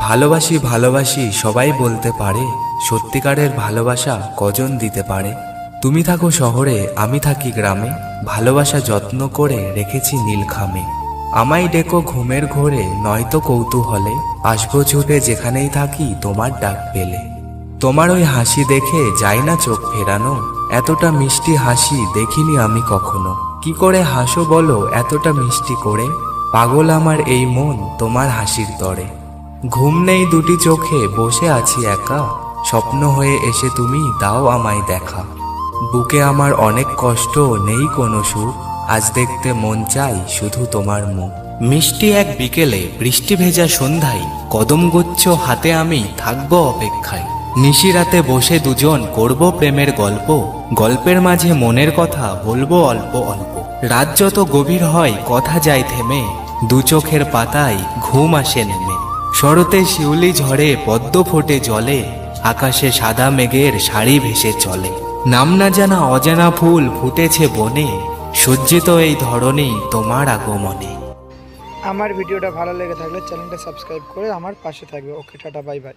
ভালোবাসি ভালোবাসি, সবাই বলতে পারে। সত্যিকারের ভালোবাসা কজন দিতে পারে? তুমি থাকো শহরে, আমি থাকি গ্রামে। ভালোবাসা যত্ন করে রেখেছি নীলখামে। আমায় ডেকো ঘুমের ঘোরে, নয়তো কৌতূহলে। আসব ছুটে যেখানেই থাকি, তোমার ডাক পেলে। তোমার ওই হাসি দেখে যাই না চোখ ফেরানো। এতটা মিষ্টি হাসি দেখিনি আমি কখনো। কি করে হাসো বলো, এতটা মিষ্টি করে? পাগল আমার এই মন, তোমার হাসির তরে। ঘুম নেই দুটি চোখে, বসে আছি একা। স্বপ্ন হয়ে এসে তুমি দাও আমায় দেখা। বুকে আমার অনেক কষ্ট, নেই কোনো সুখ। আজ দেখতে মন চাই শুধু তোমার মুখ। মিষ্টি এক বিকেলে, বৃষ্টি ভেজা সন্ধ্যায় কদমগুচ্ছ হাতে আমি থাকব অপেক্ষায়। নিশিরাতে বসে দুজন করব প্রেমের গল্প। গল্পের মাঝে মনের কথা বলব অল্প অল্প। রাত যত গভীর হয়, কথা যায় থেমে। দু চোখের পাতায় ঘুম আসে নেমে। শরতে শিউলি ঝরে পদ্ম ফোটে জলে, আকাশে সাদা মেঘের শাড়ি ভেসে চলে। নাম না জানা অজানা ফুল ফুটেছে বনে, সজ্জিত এই ধরনী তোমার আগমনে। আমার ভিডিওটা ভালো লেগে থাকলে চ্যানেলটা সাবস্ক্রাইব করে আমার পাশে থাকবে। Okay, tata, bye bye.